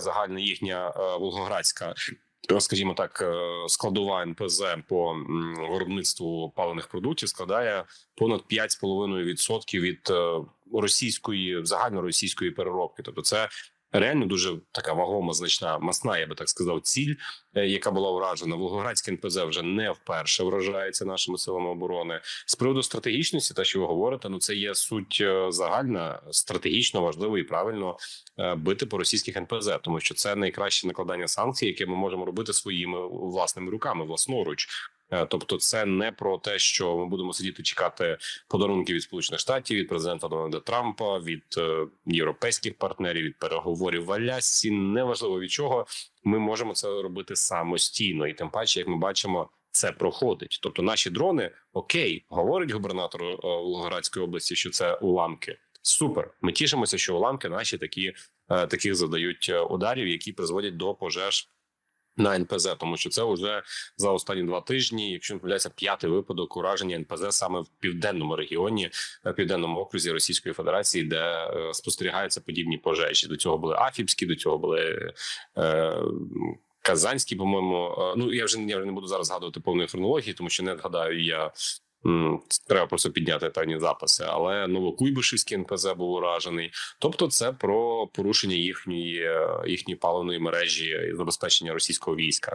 загальна їхня е, волгоградська. е, Скажімо так, е, складова НПЗ по виробництву паливних продуктів складає понад 5,5% від російської загальноросійської переробки. Тобто, це реально дуже така вагома, значна масна, я би так сказав, ціль, е, яка була вражена. Волгоградське НПЗ вже не вперше вражається нашими силами оборони. З приводу стратегічності, те, що ви говорите, ну це є суть е, загальна, стратегічно важливо і правильно е, бити по російських НПЗ, тому що це найкраще накладання санкцій, яке ми можемо робити своїми власними руками, власноруч. Е, Тобто, це не про те, що ми будемо сидіти чекати подарунки від сполучених штатів, від президента Дональда Трампа, від е, європейських партнерів, від переговорів в Алясці. Неважливо від чого ми можемо це робити самостійно, і тим паче, як ми бачимо, це проходить. Тобто, наші дрони окей, говорить губернатор е, Волгоградської області, що це уламки. Супер. Ми тішимося, що уламки наші такі таких задають ударів, які призводять до пожеж. На НПЗ, тому що це вже за останні два тижні, якщо не помиляюся, п'ятий випадок ураження НПЗ саме в південному регіоні, е, південному окрузі Російської Федерації, де е, спостерігаються подібні пожежі. До цього були Афіпські, до цього були е, Казанські, по-моєму. Е, Ну я вже я вже не буду зараз згадувати повної хронології, тому що не згадаю я. Треба просто підняти певні записи, але Новокуйбишевський НПЗ був уражений. Тобто, це про порушення їхньої е, їхньої паливної мережі і забезпечення російського війська.